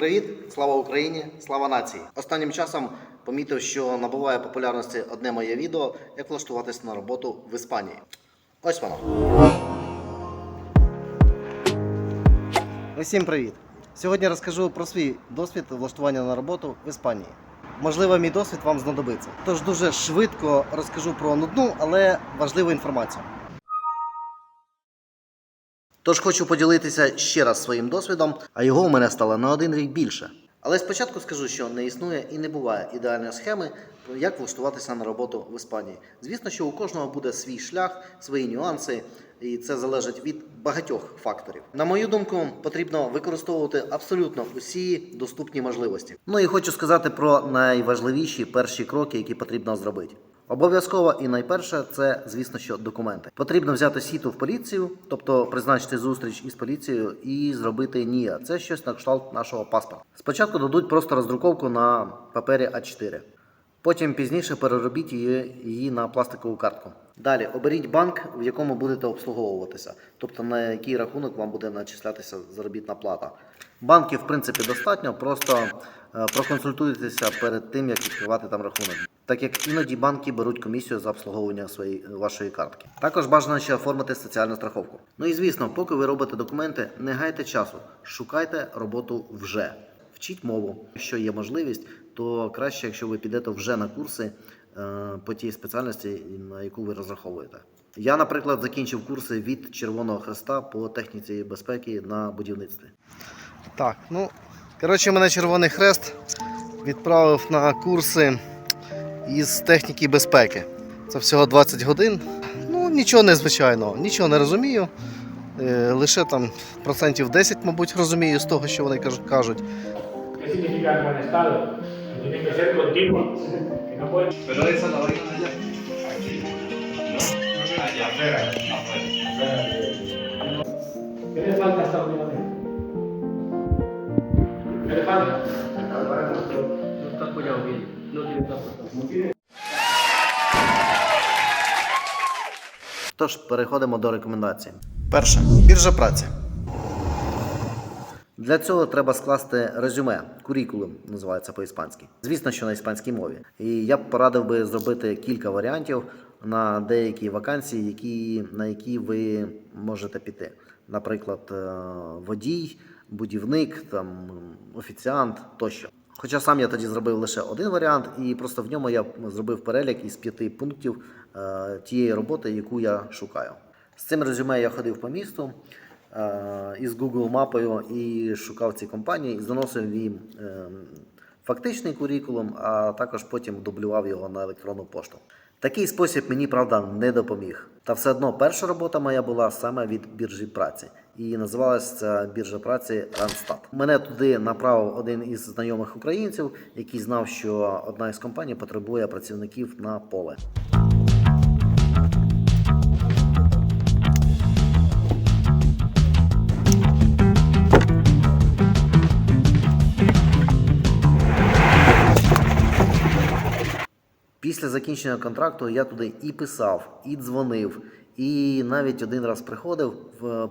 Привіт! Слава Україні! Слава нації! Останнім часом помітив, що набуває популярності одне моє відео, як влаштуватись на роботу в Іспанії. Ось воно. Усім привіт! Сьогодні розкажу про свій досвід влаштування на роботу в Іспанії. Можливо, мій досвід вам знадобиться. Тож дуже швидко розкажу про нудну, але важливу інформацію. Тож хочу поділитися ще раз своїм досвідом, а його у мене стало на один рік більше. Але спочатку скажу, що не існує і не буває ідеальної схеми, як влаштуватися на роботу в Іспанії. Звісно, що у кожного буде свій шлях, свої нюанси, і це залежить від багатьох факторів. На мою думку, потрібно використовувати абсолютно усі доступні можливості. Ну і хочу сказати про найважливіші перші кроки, які потрібно зробити. Обов'язково і найперше це, звісно, що документи. Потрібно взяти сіту в поліцію, тобто призначити зустріч із поліцією і зробити НІА. Це щось на кшталт нашого паспорта. Спочатку дадуть просто роздруковку на папері А4. Потім пізніше переробіть її, її на пластикову картку. Далі оберіть банк, в якому будете обслуговуватися, тобто на який рахунок вам буде начислятися заробітна плата. Банків, в принципі, достатньо, просто е, проконсультуйтеся перед тим, як відкривати там рахунок. Так як іноді банки беруть комісію за обслуговування своєї вашої картки. Також бажано ще оформити соціальну страховку. Ну і звісно, поки ви робите документи, не гайте часу, шукайте роботу вже. Вчіть мову. Якщо є можливість, то краще, якщо ви підете вже на курси е, по тій спеціальності, на яку ви розраховуєте. Я, наприклад, закінчив курси від Червоного Хреста по техніці безпеки на будівництві. Так, ну коротше, мене Червоний Хрест відправив на курси із техніки безпеки. Це всього 20 годин. Ну, нічого незвичайного, нічого не розумію. Е, Лише там процентів 10, мабуть, розумію з того, що вони кажуть. ¿Qué significa en buen estado? Que tiene que ser continuo. Que no puede... Pero esa la vaina allá. Aquí. ¿No? Allá afuera. Afuera. ¿Qué le falta a esta unidad? ¿Qué le falta? No está apoyado bien, no tiene tapa. Тож переходимо до рекомендацій. Перше біржа праці. Для цього треба скласти резюме, курікулум називається по-іспанськи. Звісно, що на іспанській мові. І я б порадив би зробити кілька варіантів на деякі вакансії, які, на які ви можете піти. Наприклад, е, водій, будівник, там, офіціант тощо. Хоча сам я тоді зробив лише один варіант, і просто в ньому я зробив перелік із п'яти пунктів е, тієї роботи, яку я шукаю. З цим резюме я ходив по місту із Google мапою і шукав ці компанії, і заносив їм е, фактичний курікулум, а також потім дублював його на електронну пошту. Такий спосіб мені, правда, не допоміг. Та все одно перша робота моя була саме від біржі праці. І називалася біржа праці Randstad. Мене туди направив один із знайомих українців, який знав, що одна із компаній потребує працівників на поле. Після закінчення контракту я туди і писав, і дзвонив, і навіть один раз приходив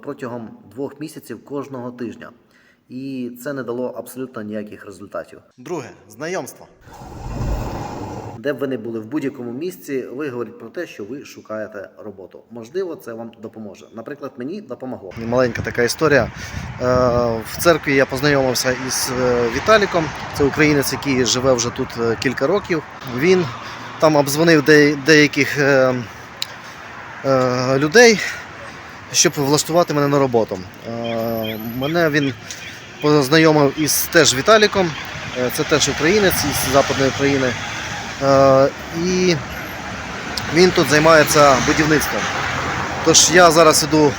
протягом двох місяців кожного тижня. І це не дало абсолютно ніяких результатів. Друге знайомство. Де б ви не були в будь-якому місці, ви говорите про те, що ви шукаєте роботу. Можливо, це вам допоможе. Наприклад, мені допомогло. Маленька така історія. Е, В церкві я познайомився із е, Віталіком. Це українець, який живе вже тут е, кілька років. Він там обдзвонив де- деяких е, е, людей, щоб влаштувати мене на роботу. Е, Мене він познайомив із теж Віталіком. Е, Це теж українець із Западної України. Е, І він тут займається будівництвом. Тож я зараз іду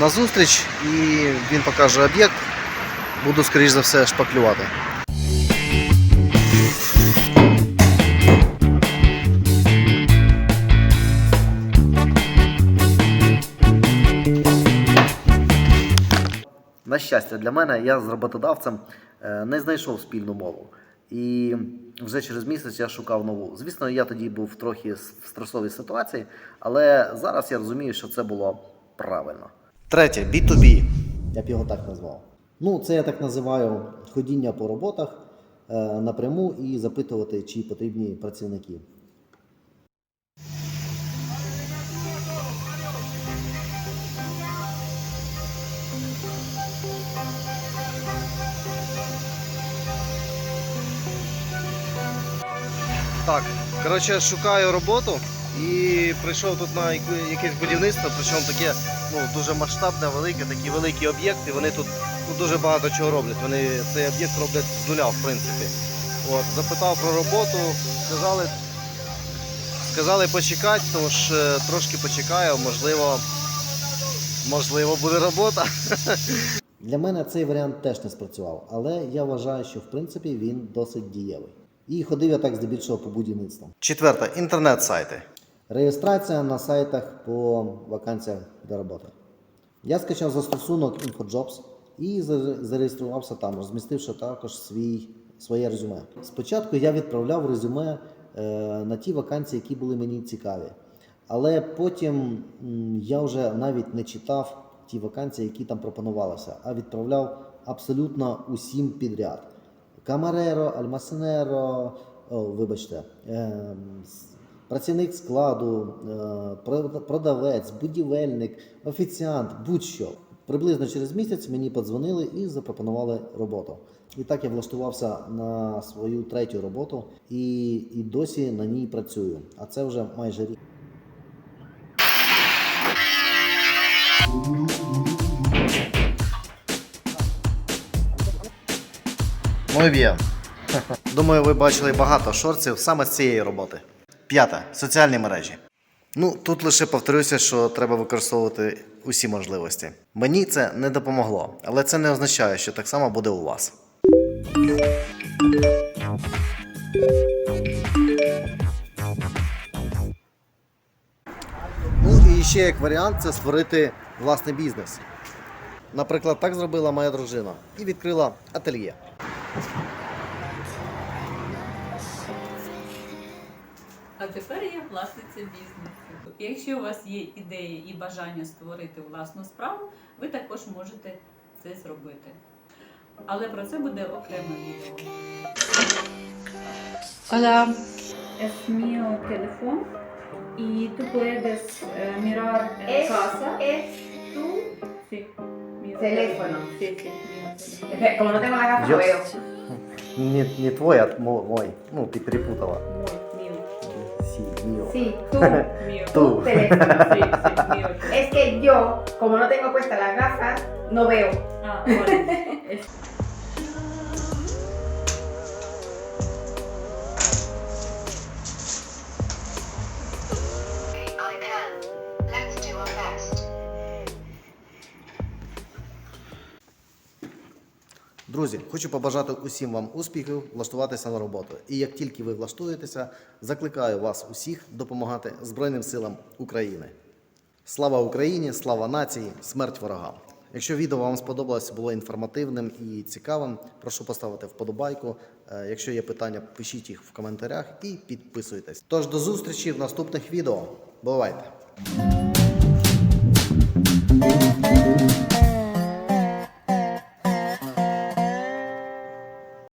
на зустріч і він покаже об'єкт. Буду, скоріш за все, шпаклювати. Щастя, для мене я з роботодавцем е, не знайшов спільну мову. І вже через місяць я шукав нову. Звісно, я тоді був трохи в стресовій ситуації, але зараз я розумію, що це було правильно. Третє B2B. Я б його так назвав. Ну, це я так називаю ходіння по роботах е, напряму і запитувати, чи потрібні працівники. Так, коротше, шукаю роботу і прийшов тут на якесь будівництво, причому таке ну, дуже масштабне, велике, такі великі об'єкти. Вони тут ну, дуже багато чого роблять. Вони цей об'єкт роблять з нуля, в принципі. От, запитав про роботу, сказали, сказали почекати, тож е, трошки почекаю, можливо, можливо буде робота. Для мене цей варіант теж не спрацював, але я вважаю, що в принципі він досить дієвий. І ходив я так здебільшого по будівництву. Четверте інтернет-сайти. Реєстрація на сайтах по вакансіях для роботи. Я скачав застосунок InfoJobs і зареєструвався там, розмістивши також свій, своє резюме. Спочатку я відправляв резюме е, на ті вакансії, які були мені цікаві. Але потім я вже навіть не читав ті вакансії, які там пропонувалися, а відправляв абсолютно усім підряд. Камареро, альмасенеро, о, вибачте, с- працівник складу, е, продавець, будівельник, офіціант, будь-що. Приблизно через місяць мені подзвонили і запропонували роботу. І так я влаштувався на свою третю роботу і, і досі на ній працюю. А це вже майже рік. Muy. Думаю, ви бачили багато шорців саме з цієї роботи. П'яте соціальні мережі. Ну, тут лише повторюся, що треба використовувати усі можливості. Мені це не допомогло, але це не означає, що так само буде у вас. Ну і ще як варіант це створити власний бізнес. Наприклад, так зробила моя дружина і відкрила ательє. А тепер я власниця бізнесу. Якщо у вас є ідеї і бажання створити власну справу, ви також можете це зробити. Але про це буде окреме відео. Hola, es mío teléfono y tú puedes eh, mirar en es, casa. es tu Sí, mío teléfono. Sí, sí, mío teléfono. Es que como no tengo la gafa, Yo- no veo. Не, не твой, а мо- мой. Ну, ты перепутала. Muy, mío. Си, мио. Sí, tú. Mío. Tú. teléfono. Sí, sí, mío. Es que yo, como no tengo puestas las gafas, no veo. Ah, vale. Es- Друзі, хочу побажати усім вам успіхів, влаштуватися на роботу. І як тільки ви влаштуєтеся, закликаю вас усіх допомагати Збройним силам України. Слава Україні, слава нації, смерть ворогам! Якщо відео вам сподобалось, було інформативним і цікавим, прошу поставити вподобайку. Е, Якщо є питання, пишіть їх в коментарях і підписуйтесь. Тож до зустрічі в наступних відео. Бувайте!